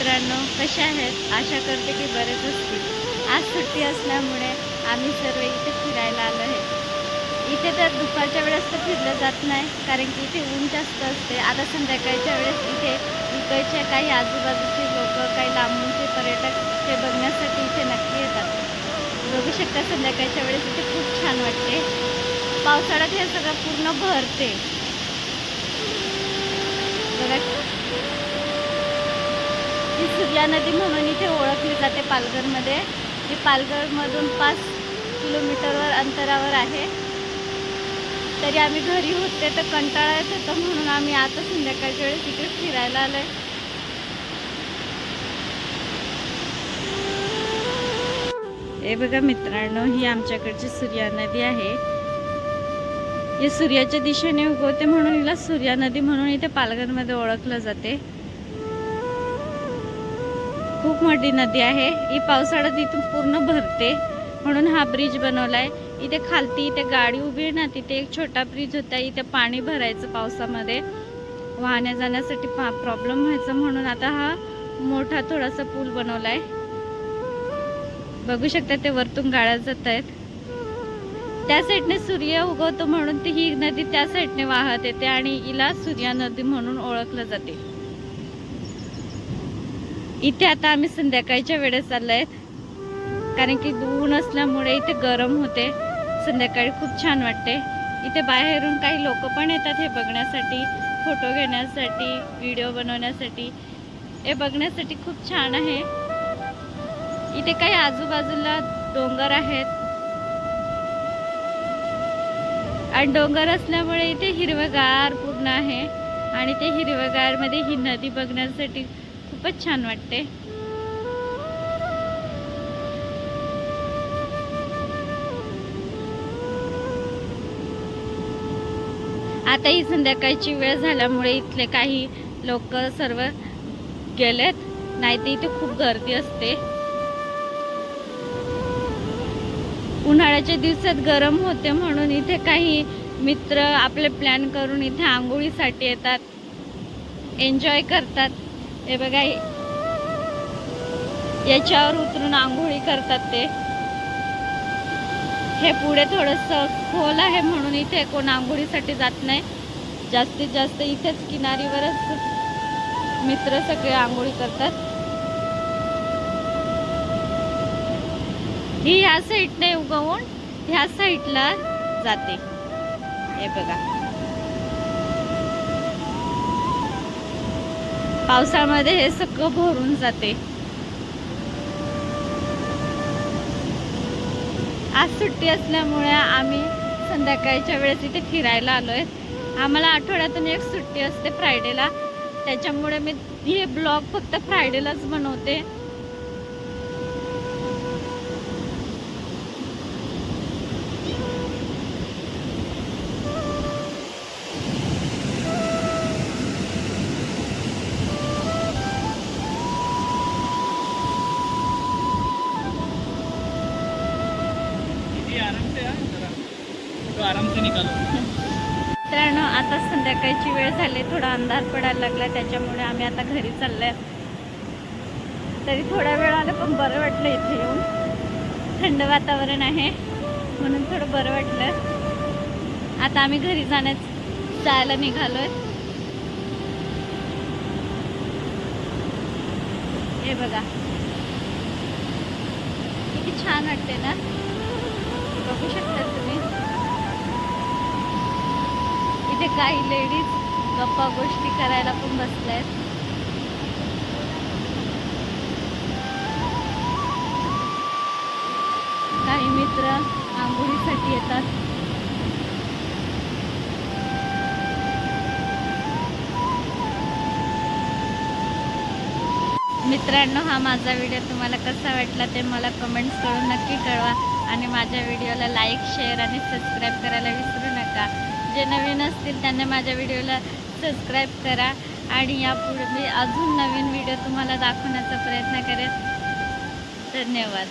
मित्रांनो कशा आहेत? आशा करते की बरेच असतील. आज सुट्टी असल्यामुळे आम्ही सर्व इथे फिरायला आलो आहे. इथे तर दुपारच्या वेळेस तर फिरलं जात नाही कारण की इथे ऊन जास्त असते. आता संध्याकाळच्या वेळेस इथे इकडच्या काही आजूबाजूचे लोक काही लांबूनचे पर्यटक ते बघण्यासाठी इथे नक्की येतात. बघू शकता संध्याकाळच्या वेळेस इथे खूप छान वाटते. पावसाळ्यात हे सगळं पूर्ण भरते बघा ही नदी म्हणून इथे ओळखली जाते पालघरमध्ये. ही पालघरमधून पाच किलोमीटरवर अंतरावर आहे. तरी आम्ही घरी होते तर कंटाळा येत होता म्हणून आम्ही आता संध्याकाळच्या वेळेस इकडे फिरायला आलोय. हे बघा मित्रांनो ही आमच्याकडची सूर्या नदी आहे. ही सूर्याच्या दिशेने उगवते म्हणून हिला सूर्या नदी म्हणून इथे पालघरमध्ये ओळखलं जाते. खूप मोठी नदी आहे. ही पावसाळ्यात इथून पूर्ण भरते. म्हणून हा ब्रिज बनवलाय. इथे खालती इथे गाडी उभी आहे ना तिथे एक छोटा ब्रिज होता. इथे पाणी भरायचं पावसामध्ये. वाहण्या जाण्यासाठी प्रॉब्लेम व्हायचं म्हणून आता हा मोठा थोडासा पूल बनवलाय. बघू शकता ते वरतून गाळ्या जात आहेत. त्या साईडने सूर्य उगवतो म्हणून ती ही नदी त्या साईडने वाहत येते आणि हिला सूर्या नदी म्हणून ओळखलं जाते. इथे आता आम्ही संध्याकाळच्या वेळेस चाललोय. कारण की ऊन असल्यामुळे इथे गरम होते. संध्याकाळी खूप छान वाटते. इथे बाहेरून काही लोक पण येतात हे बघण्यासाठी फोटो घेण्यासाठी व्हिडिओ बनवण्यासाठी. हे बघण्यासाठी खूप छान आहे. इथे काही आजूबाजूला डोंगर आहेत. आणि डोंगर असल्यामुळे इथे हिरवगार पूर्ण आहे. आणि ते हिरवगारमध्ये ही नदी बघण्यासाठी खूपच छान वाटते. आता ही संध्याकाळची वेळ झाल्यामुळे इथले काही लोक सर्व गेलेत. नाही तर इथे खूप गर्दी असते. उन्हाळ्याच्या दिवसात गरम होते म्हणून इथे काही मित्र आपले प्लॅन करून इथे आंघोळीसाठी येतात. एन्जॉय करतात. हे बघा याच्यावर उतरून आंघोळी करतात ते. हे पुढे थोडस खोल आहे म्हणून इथे कोण आंघोळीसाठी जात नाही. जास्तीत जास्त इथेच किनारीवरच मित्र सगळे आंघोळी करतात. ही ह्या साईडने उगवून ह्या साईडला जाते. हे बघा. पावसाळ्यामध्ये हे सगळं भरून जाते. आज सुट्टी असल्यामुळे आम्ही संध्याकाळच्या वेळेस इथे फिरायला आलोय. आम्हाला आठवड्यातून एक सुट्टी असते फ्रायडेला त्याच्यामुळे मी हे ब्लॉग फक्त फ्रायडेलाच बनवते. आमचं निकालो मित्रांनो आता संध्याकाळची वेळ झाली. थोडा अंधार पडायला लागला त्याच्यामुळे आम्ही आता घरी चाललोय. तरी थोड्या वेळ आलं पण बरं वाटलं इथे येऊन. थंड वातावरण आहे म्हणून थोडं बरं वाटलं. आता आम्ही घरी जाण्यास जायला निघालोय. हे बघा. किती छान वाटते ना? बघू शकता इथे काही लेडीज गप्पा गोष्टी करायला पण बसल्यात काही मित्र आंघोळीसाठी येतात. मित्रांनो हा माझा व्हिडिओ तुम्हाला कसा वाटला ते मला कमेंट्स करून नक्की कळवा. आणि माझ्या व्हिडिओला लाईक शेअर आणि सबस्क्राईब करायला विसरू नका. जे नवीन असतील त्यांना माझ्या व्हिडिओला सबस्क्राईब करा. आणि यापुढे मी अजून नवीन व्हिडिओ तुम्हाला दाखवण्याचा प्रयत्न करेन. धन्यवाद.